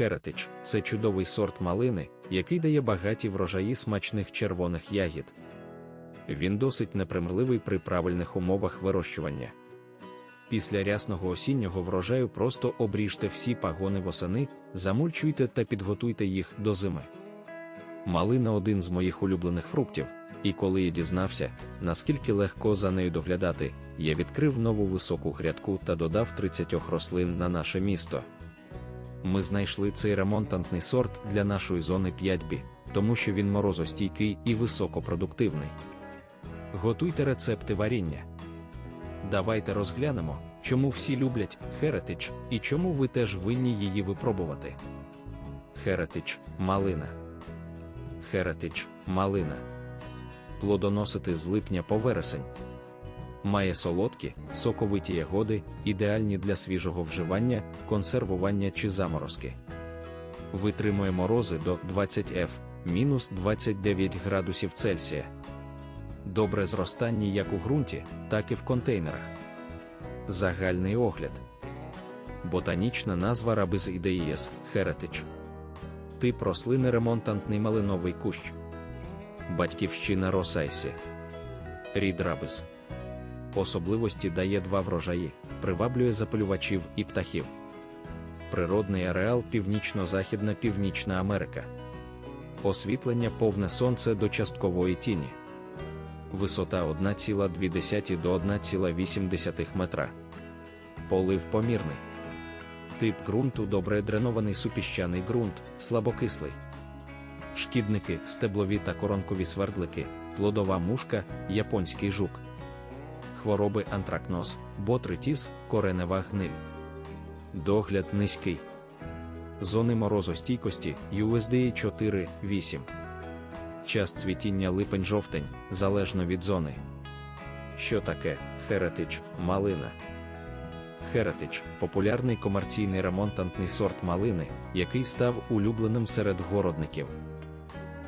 Heritage – це чудовий сорт малини, який дає багаті врожаї смачних червоних ягід. Він досить непримирливий при правильних умовах вирощування. Після рясного осіннього врожаю просто обріжте всі пагони восени, замульчуйте та підготуйте їх до зими. Малина один з моїх улюблених фруктів, і коли я дізнався, наскільки легко за нею доглядати, я відкрив нову високу грядку та додав 30 рослин на наше місто. Ми знайшли цей ремонтантний сорт для нашої зони 5B, тому що він морозостійкий і високопродуктивний. Готуйте рецепти варіння. Давайте розглянемо, чому всі люблять Heritage і чому ви теж винні її випробувати. Heritage – малина. Heritage – малина. Плодоносити з липня по вересень. Має солодкі, соковиті ягоди, ідеальні для свіжого вживання, консервування чи заморозки. Витримує морози до 20 F, мінус 29 градусів Цельсія. Добре зростання як у ґрунті, так і в контейнерах. Загальний огляд. Ботанічна назва Рабиз ідеїс Heritage. Тип рослини ремонтантний малиновий кущ. Батьківщина Росайсі. Рід Рабиз. Особливості дає два врожаї, приваблює запалювачів і птахів. Природний ареал Північно-Західна Північна Америка. Освітлення повне сонце до часткової тіні. Висота 1,2 до 1,8 метра. Полив помірний. Тип ґрунту добре дренований супіщаний ґрунт, слабокислий. Шкідники, стеблові та коронкові свердлики, плодова мушка, японський жук. Хвороби антракноз, ботритіс, коренева гниль. Догляд низький. Зони морозостійкості USDA 4, 8. Час цвітіння липень-жовтень, залежно від зони. Що таке Heritage малина? Heritage – популярний комерційний ремонтантний сорт малини, який став улюбленим серед городників.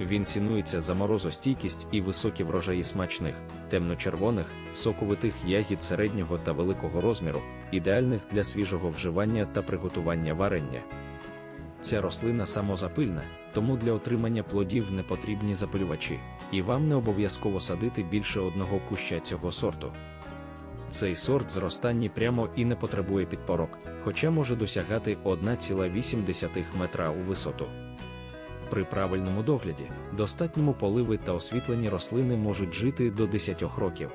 Він цінується за морозостійкість і високі врожаї смачних, темно-червоних, соковитих ягід середнього та великого розміру, ідеальних для свіжого вживання та приготування варення. Ця рослина самозапильна, тому для отримання плодів не потрібні запилювачі, і вам не обов'язково садити більше одного куща цього сорту. Цей сорт зростанні прямо і не потребує підпорок, хоча може досягати 1,8 метра у висоту. При правильному догляді, достатньому поливи та освітленні рослини можуть жити до 10 років.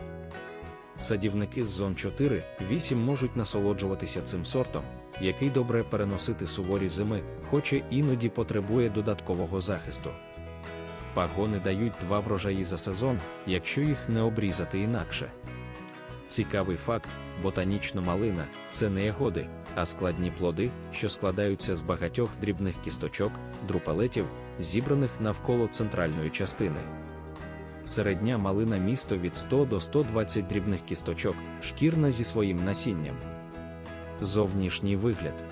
Садівники з зон 4-8 можуть насолоджуватися цим сортом, який добре переносити суворі зими, хоча іноді потребує додаткового захисту. Пагони дають два врожаї за сезон, якщо їх не обрізати інакше. Цікавий факт: ботанічна малина це не ягоди, а складні плоди, що складаються з багатьох дрібних кісточок, друпелетів, зібраних навколо центральної частини. Середня малина місто від 100 до 120 дрібних кісточок, шкірна зі своїм насінням. Зовнішній вигляд.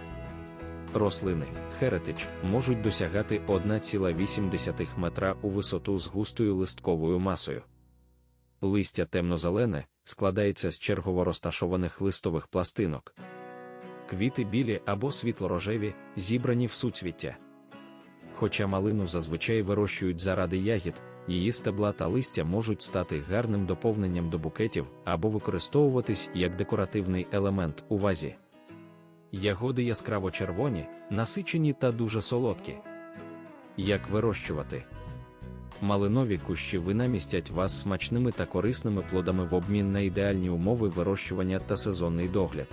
Рослини Heritage можуть досягати 1,8 метра у висоту з густою листковою масою. Листя темно-зелене складається з чергово розташованих листових пластинок. Квіти білі або світло-рожеві, зібрані в суцвіття. Хоча малину зазвичай вирощують заради ягід, її стебла та листя можуть стати гарним доповненням до букетів або використовуватись як декоративний елемент у вазі. Ягоди яскраво червоні, насичені та дуже солодкі. Як вирощувати? Малинові кущі вина містять вас смачними та корисними плодами в обмін на ідеальні умови вирощування та сезонний догляд.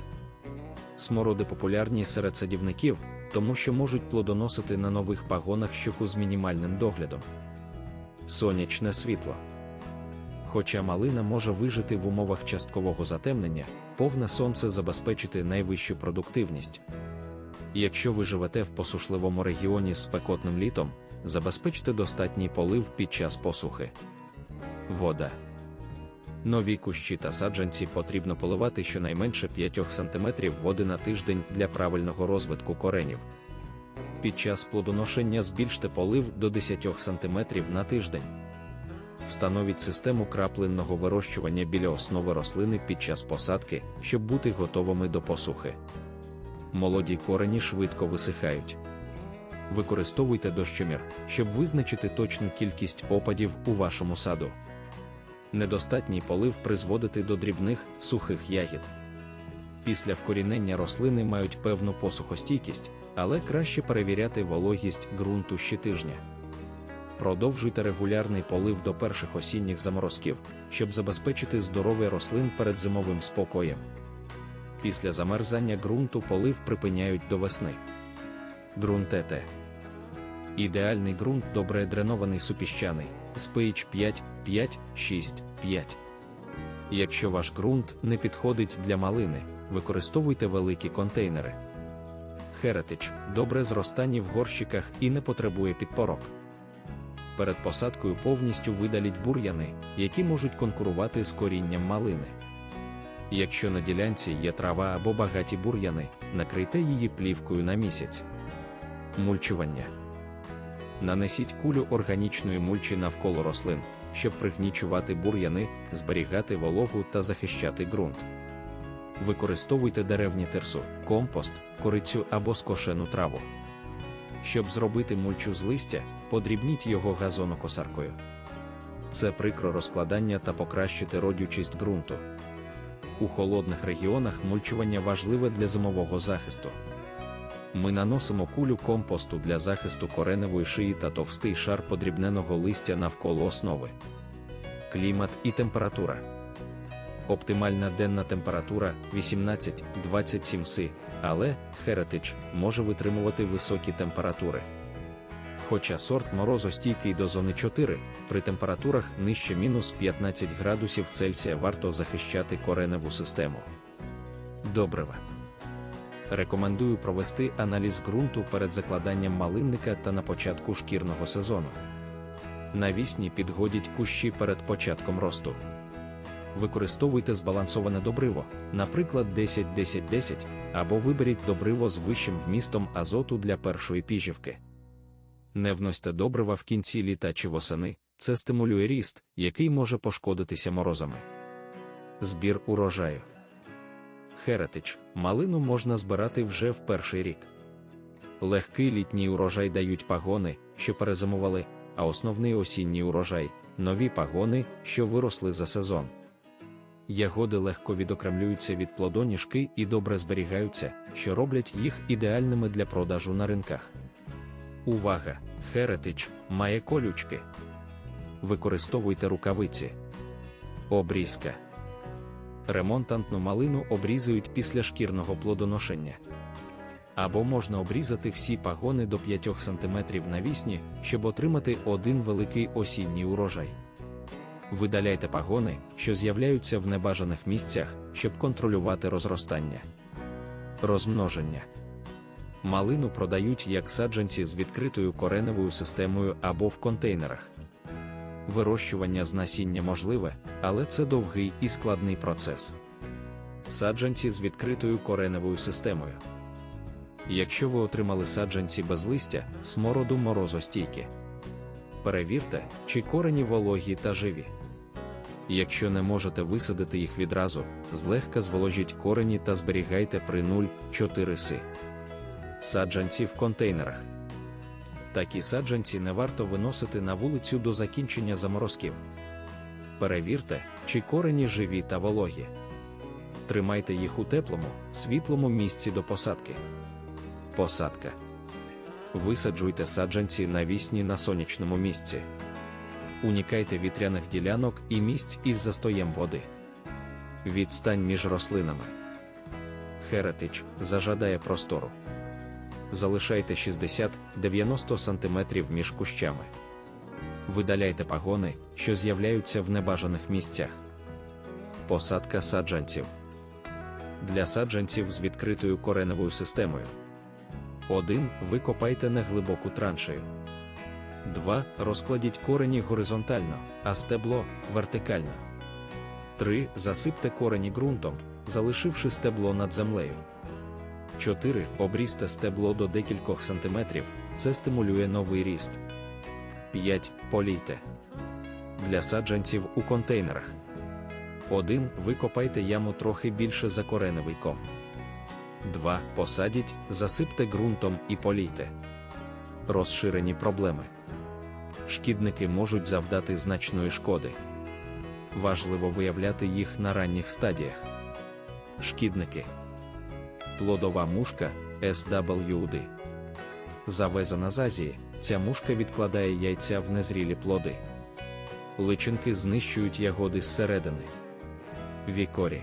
Смороди популярні серед садівників, тому що можуть плодоносити на нових пагонах щоку з мінімальним доглядом. Сонячне світло. Хоча малина може вижити в умовах часткового затемнення, повне сонце забезпечити найвищу продуктивність. Якщо ви живете в посушливому регіоні з спекотним літом, забезпечте достатній полив під час посухи. Вода. Нові кущі та саджанці потрібно поливати щонайменше 5 см води на тиждень для правильного розвитку коренів. Під час плодоношення збільште полив до 10 см на тиждень. Встановіть систему краплинного вирощування біля основи рослини під час посадки, щоб бути готовими до посухи. Молоді корені швидко висихають. Використовуйте дощомір, щоб визначити точну кількість опадів у вашому саду. Недостатній полив призводити до дрібних, сухих ягід. Після вкорінення рослини мають певну посухостійкість, але краще перевіряти вологість ґрунту щотижня. Продовжуйте регулярний полив до перших осінніх заморозків, щоб забезпечити здоров'я рослин перед зимовим спокоєм. Після замерзання ґрунту полив припиняють до весни. Ґрунтете. Ідеальний ґрунт добре дренований супіщаний з pH 5, 5, 6, 5. Якщо ваш ґрунт не підходить для малини, використовуйте великі контейнери. Heritage – добре зростання в горщиках і не потребує підпорок. Перед посадкою повністю видаліть бур'яни, які можуть конкурувати з корінням малини. Якщо на ділянці є трава або багаті бур'яни, накрийте її плівкою на місяць. Мульчування. Нанесіть кулю органічної мульчі навколо рослин, щоб пригнічувати бур'яни, зберігати вологу та захищати ґрунт. Використовуйте деревні терсу, компост, корицю або скошену траву. Щоб зробити мульчу з листя, подрібніть його газонокосаркою. Це прикро розкладання та покращити родючість ґрунту. У холодних регіонах мульчування важливе для зимового захисту. Ми наносимо кулю компосту для захисту кореневої шиї та товстий шар подрібненого листя навколо основи. Клімат і температура. Оптимальна денна температура 18-27 С, але Heritage може витримувати високі температури. Хоча сорт морозостійкий до зони 4, при температурах нижче мінус 15 градусів Цельсія варто захищати кореневу систему. Добрива. Рекомендую провести аналіз ґрунту перед закладанням малинника та на початку шкірного сезону. Навісні підгодіть кущі перед початком росту. Використовуйте збалансоване добриво, наприклад, 10-10-10, або виберіть добриво з вищим вмістом азоту для першої піжівки. Не вносьте добрива в кінці літа чи восени, це стимулює ріст, який може пошкодитися морозами. Збір урожаю. Heritage – малину можна збирати вже в перший рік. Легкий літній урожай дають пагони, що перезимували, а основний осінній урожай нові пагони, що виросли за сезон. Ягоди легко відокремлюються від плодоніжки і добре зберігаються, що роблять їх ідеальними для продажу на ринках. Увага! Heritage має колючки. Використовуйте рукавиці. Обрізка. Ремонтантну малину обрізують після шкірного плодоношення. Або можна обрізати всі пагони до 5 см навісні, щоб отримати один великий осінній урожай. Видаляйте пагони, що з'являються в небажаних місцях, щоб контролювати розростання. Розмноження. Малину продають як саджанці з відкритою кореневою системою або в контейнерах. Вирощування з насіння можливе, але це довгий і складний процес. Саджанці з відкритою кореневою системою. Якщо ви отримали саджанці без листя, смороду морозостійкі. Перевірте, чи корені вологі та живі. Якщо не можете висадити їх відразу, злегка зволожіть корені та зберігайте при 0,4 си. Саджанці в контейнерах. Такі саджанці не варто виносити на вулицю до закінчення заморозків. Перевірте, чи корені живі та вологі. Тримайте їх у теплому, світлому місці до посадки. Посадка. Висаджуйте саджанці навісні на сонячному місці. Унікайте вітряних ділянок і місць із застоєм води. Відстань між рослинами. Heritage зажадає простору. Залишайте 60-90 см між кущами. Видаляйте пагони, що з'являються в небажаних місцях. Посадка саджанців. Для саджанців з відкритою кореневою системою. 1. Викопайте неглибоку траншею. 2. Розкладіть корені горизонтально, а стебло вертикально. 3. Засипте корені ґрунтом, залишивши стебло над землею. 4. Обрізьте стебло до декількох сантиметрів, це стимулює новий ріст. 5. Полійте. Для саджанців у контейнерах. 1. Викопайте яму трохи більше за кореневий ком. 2. Посадіть, засипте ґрунтом і полійте. розширені проблеми. Шкідники можуть завдати значної шкоди. Важливо виявляти їх на ранніх стадіях. Шкідники. Плодова мушка SWD. Завезена з Азії, ця мушка відкладає яйця в незрілі плоди. Личинки знищують ягоди зсередини. Вікорі.